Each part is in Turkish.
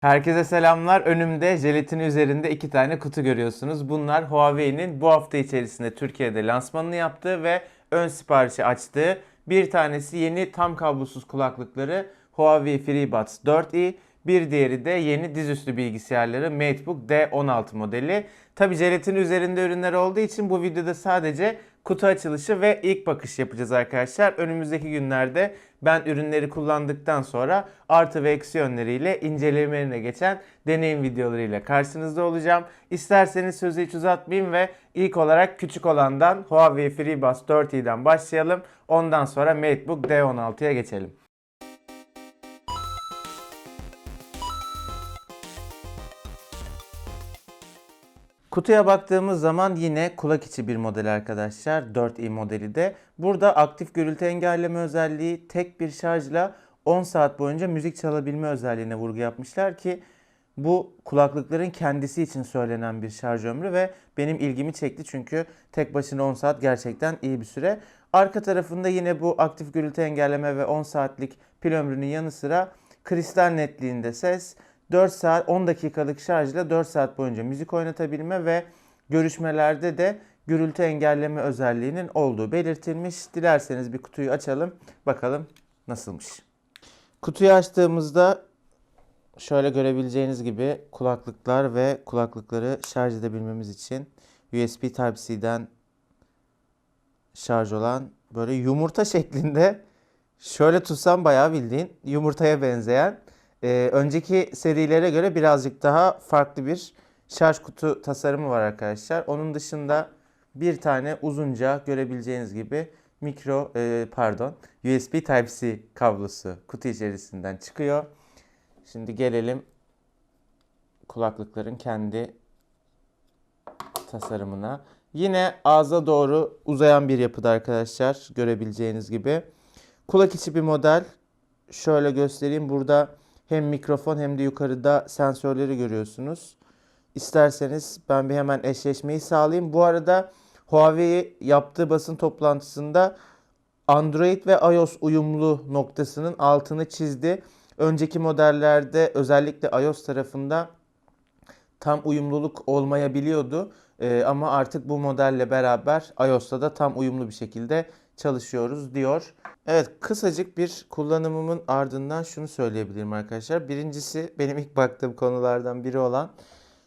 Herkese selamlar. Önümde jelatin üzerinde iki tane kutu görüyorsunuz. Bunlar Huawei'nin bu hafta içerisinde Türkiye'de lansmanını yaptığı ve ön siparişi açtığı bir tanesi yeni tam kablosuz kulaklıkları Huawei FreeBuds 4i. Bir diğeri de yeni dizüstü bilgisayarları MateBook D16 modeli. Tabi jelatin üzerinde ürünler olduğu için bu videoda sadece kutu açılışı ve ilk bakış yapacağız arkadaşlar. Önümüzdeki günlerde ben ürünleri kullandıktan sonra artı ve eksi yönleriyle incelemelerine geçen deneyim videolarıyla karşınızda olacağım. İsterseniz sözü hiç uzatmayayım ve ilk olarak küçük olandan Huawei FreeBuds 4i'den başlayalım. Ondan sonra MateBook D16'ya geçelim. Kutuya baktığımız zaman yine kulak içi bir model arkadaşlar. 4i modeli de. Burada aktif gürültü engelleme özelliği tek bir şarjla 10 saat boyunca müzik çalabilme özelliğine vurgu yapmışlar ki bu kulaklıkların kendisi için söylenen bir şarj ömrü ve benim ilgimi çekti çünkü tek başına 10 saat gerçekten iyi bir süre. Arka tarafında yine bu aktif gürültü engelleme ve 10 saatlik pil ömrünün yanı sıra kristal netliğinde ses, 4 saat 10 dakikalık şarjla 4 saat boyunca müzik oynatabilme ve görüşmelerde de gürültü engelleme özelliğinin olduğu belirtilmiş. Dilerseniz bir kutuyu açalım. Bakalım nasılmış. Kutuyu açtığımızda şöyle görebileceğiniz gibi kulaklıklar ve kulaklıkları şarj edebilmemiz için USB Type-C'den şarj olan böyle yumurta şeklinde şöyle tutsam bayağı bildiğin yumurtaya benzeyen ee, önceki serilere göre birazcık daha farklı bir şarj kutu tasarımı var arkadaşlar. Onun dışında bir tane uzunca görebileceğiniz gibi mikro e, pardon USB Type-C kablosu kutu içerisinden çıkıyor. Şimdi gelelim kulaklıkların kendi tasarımına. Yine ağza doğru uzayan bir yapıda arkadaşlar görebileceğiniz gibi. Kulak içi bir model. Şöyle göstereyim. Burada hem mikrofon hem de yukarıda sensörleri görüyorsunuz. İsterseniz ben bir hemen eşleşmeyi sağlayayım. Bu arada Huawei yaptığı basın toplantısında Android ve iOS uyumlu noktasının altını çizdi. Önceki modellerde özellikle iOS tarafında tam uyumluluk olmayabiliyordu. Ee, ama artık bu modelle beraber iOS'ta da tam uyumlu bir şekilde çalışıyoruz diyor. Evet kısacık bir kullanımımın ardından şunu söyleyebilirim arkadaşlar. Birincisi benim ilk baktığım konulardan biri olan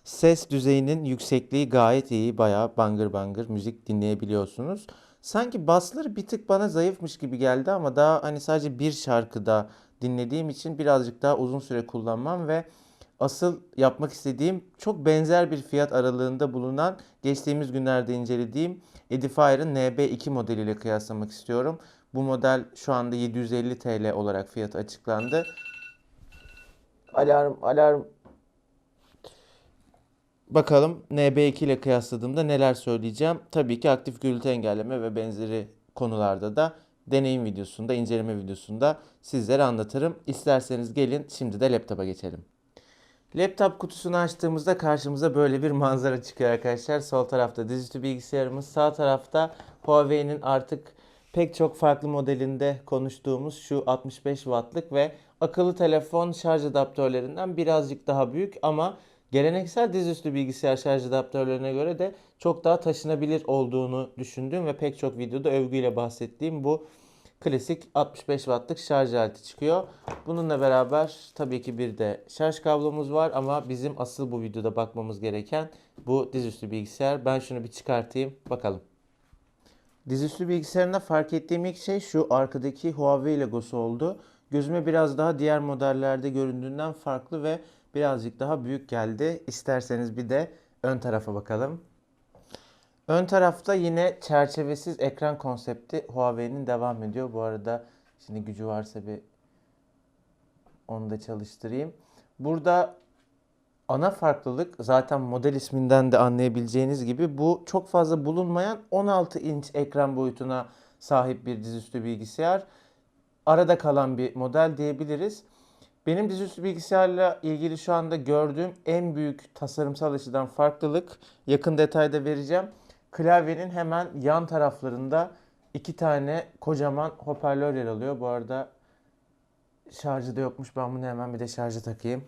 ses düzeyinin yüksekliği gayet iyi. Bayağı bangır bangır müzik dinleyebiliyorsunuz. Sanki basları bir tık bana zayıfmış gibi geldi ama daha hani sadece bir şarkıda dinlediğim için birazcık daha uzun süre kullanmam ve asıl yapmak istediğim çok benzer bir fiyat aralığında bulunan geçtiğimiz günlerde incelediğim Edifier'ın NB2 modeliyle kıyaslamak istiyorum. Bu model şu anda 750 TL olarak fiyatı açıklandı. Alarm, alarm. Bakalım NB2 ile kıyasladığımda neler söyleyeceğim. Tabii ki aktif gürültü engelleme ve benzeri konularda da deneyim videosunda, inceleme videosunda sizlere anlatırım. İsterseniz gelin şimdi de laptopa geçelim. Laptop kutusunu açtığımızda karşımıza böyle bir manzara çıkıyor arkadaşlar. Sol tarafta dizüstü bilgisayarımız, sağ tarafta Huawei'nin artık pek çok farklı modelinde konuştuğumuz şu 65 wattlık ve akıllı telefon şarj adaptörlerinden birazcık daha büyük ama geleneksel dizüstü bilgisayar şarj adaptörlerine göre de çok daha taşınabilir olduğunu düşündüğüm ve pek çok videoda övgüyle bahsettiğim bu klasik 65 wattlık şarj aleti çıkıyor. Bununla beraber tabii ki bir de şarj kablomuz var ama bizim asıl bu videoda bakmamız gereken bu dizüstü bilgisayar. Ben şunu bir çıkartayım bakalım. Dizüstü bilgisayarında fark ettiğim ilk şey şu arkadaki Huawei logosu oldu. Gözüme biraz daha diğer modellerde göründüğünden farklı ve birazcık daha büyük geldi. İsterseniz bir de ön tarafa bakalım. Ön tarafta yine çerçevesiz ekran konsepti Huawei'nin devam ediyor. Bu arada şimdi gücü varsa bir onu da çalıştırayım. Burada ana farklılık zaten model isminden de anlayabileceğiniz gibi bu çok fazla bulunmayan 16 inç ekran boyutuna sahip bir dizüstü bilgisayar. Arada kalan bir model diyebiliriz. Benim dizüstü bilgisayarla ilgili şu anda gördüğüm en büyük tasarımsal açıdan farklılık yakın detayda vereceğim. Klavyenin hemen yan taraflarında iki tane kocaman hoparlör yer alıyor. Bu arada şarjı da yokmuş. Ben bunu hemen bir de şarja takayım.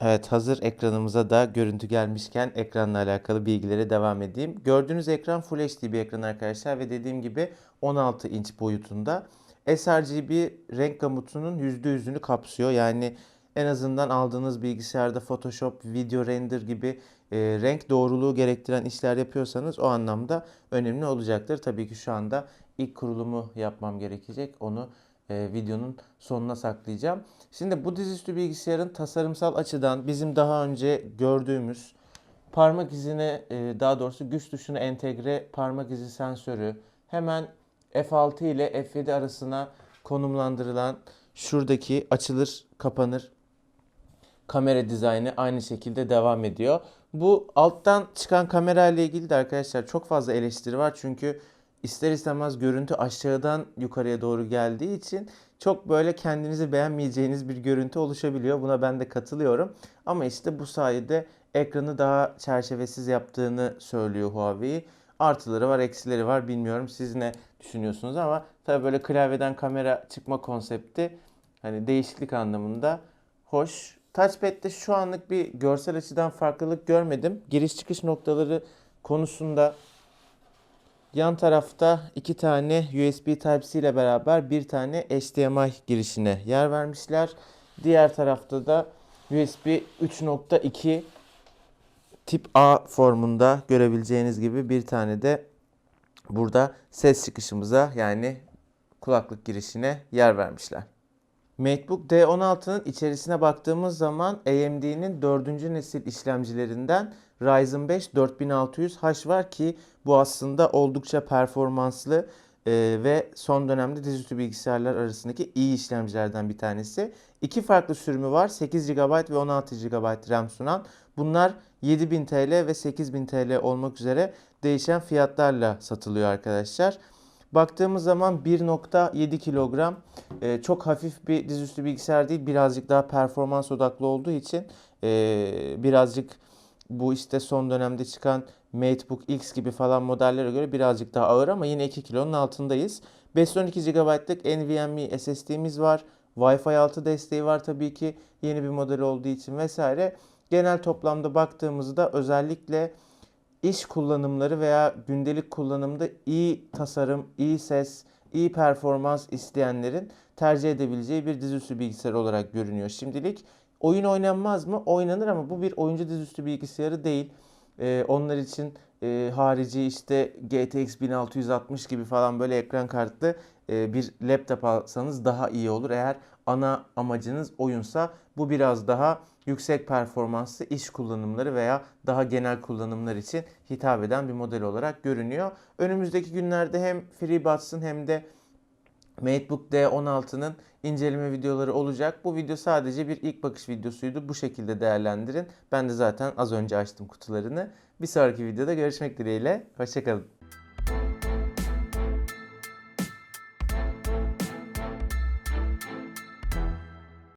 Evet, hazır ekranımıza da görüntü gelmişken ekranla alakalı bilgilere devam edeyim. Gördüğünüz ekran Full HD bir ekran arkadaşlar ve dediğim gibi 16 inç boyutunda. sRGB renk gamutunun %100'ünü kapsıyor. Yani en azından aldığınız bilgisayarda Photoshop, video render gibi e, renk doğruluğu gerektiren işler yapıyorsanız o anlamda önemli olacaktır. Tabii ki şu anda ilk kurulumu yapmam gerekecek. Onu e, videonun sonuna saklayacağım. Şimdi bu dizüstü bilgisayarın tasarımsal açıdan bizim daha önce gördüğümüz parmak izine e, daha doğrusu güç tuşuna entegre parmak izi sensörü hemen F6 ile F7 arasına konumlandırılan şuradaki açılır kapanır kamera dizaynı aynı şekilde devam ediyor. Bu alttan çıkan kamera ile ilgili de arkadaşlar çok fazla eleştiri var. Çünkü ister istemez görüntü aşağıdan yukarıya doğru geldiği için çok böyle kendinizi beğenmeyeceğiniz bir görüntü oluşabiliyor. Buna ben de katılıyorum. Ama işte bu sayede ekranı daha çerçevesiz yaptığını söylüyor Huawei. Artıları var, eksileri var. Bilmiyorum siz ne düşünüyorsunuz ama tabii böyle klavyeden kamera çıkma konsepti hani değişiklik anlamında hoş. Touchpad'de şu anlık bir görsel açıdan farklılık görmedim. Giriş çıkış noktaları konusunda yan tarafta iki tane USB Type-C ile beraber bir tane HDMI girişine yer vermişler. Diğer tarafta da USB 3.2 tip A formunda görebileceğiniz gibi bir tane de burada ses çıkışımıza yani kulaklık girişine yer vermişler. MacBook D16'nın içerisine baktığımız zaman AMD'nin 4. nesil işlemcilerinden Ryzen 5 4600H var ki bu aslında oldukça performanslı e, ve son dönemde dizüstü bilgisayarlar arasındaki iyi işlemcilerden bir tanesi. İki farklı sürümü var. 8 GB ve 16 GB RAM sunan. Bunlar 7000 TL ve 8000 TL olmak üzere değişen fiyatlarla satılıyor arkadaşlar. Baktığımız zaman 1.7 kilogram e, çok hafif bir dizüstü bilgisayar değil. Birazcık daha performans odaklı olduğu için e, birazcık bu işte son dönemde çıkan MateBook X gibi falan modellere göre birazcık daha ağır ama yine 2 kilonun altındayız. 512 GB'lık NVMe SSD'miz var. Wi-Fi 6 desteği var tabii ki yeni bir model olduğu için vesaire. Genel toplamda baktığımızda özellikle iş kullanımları veya gündelik kullanımda iyi tasarım, iyi ses, iyi performans isteyenlerin tercih edebileceği bir dizüstü bilgisayar olarak görünüyor şimdilik. Oyun oynanmaz mı? Oynanır ama bu bir oyuncu dizüstü bilgisayarı değil. Ee, onlar için e, harici işte GTX 1660 gibi falan böyle ekran kartlı bir laptop alsanız daha iyi olur. Eğer ana amacınız oyunsa bu biraz daha yüksek performanslı iş kullanımları veya daha genel kullanımlar için hitap eden bir model olarak görünüyor. Önümüzdeki günlerde hem FreeBuds'ın hem de MateBook D16'nın inceleme videoları olacak. Bu video sadece bir ilk bakış videosuydu. Bu şekilde değerlendirin. Ben de zaten az önce açtım kutularını. Bir sonraki videoda görüşmek dileğiyle. Hoşçakalın.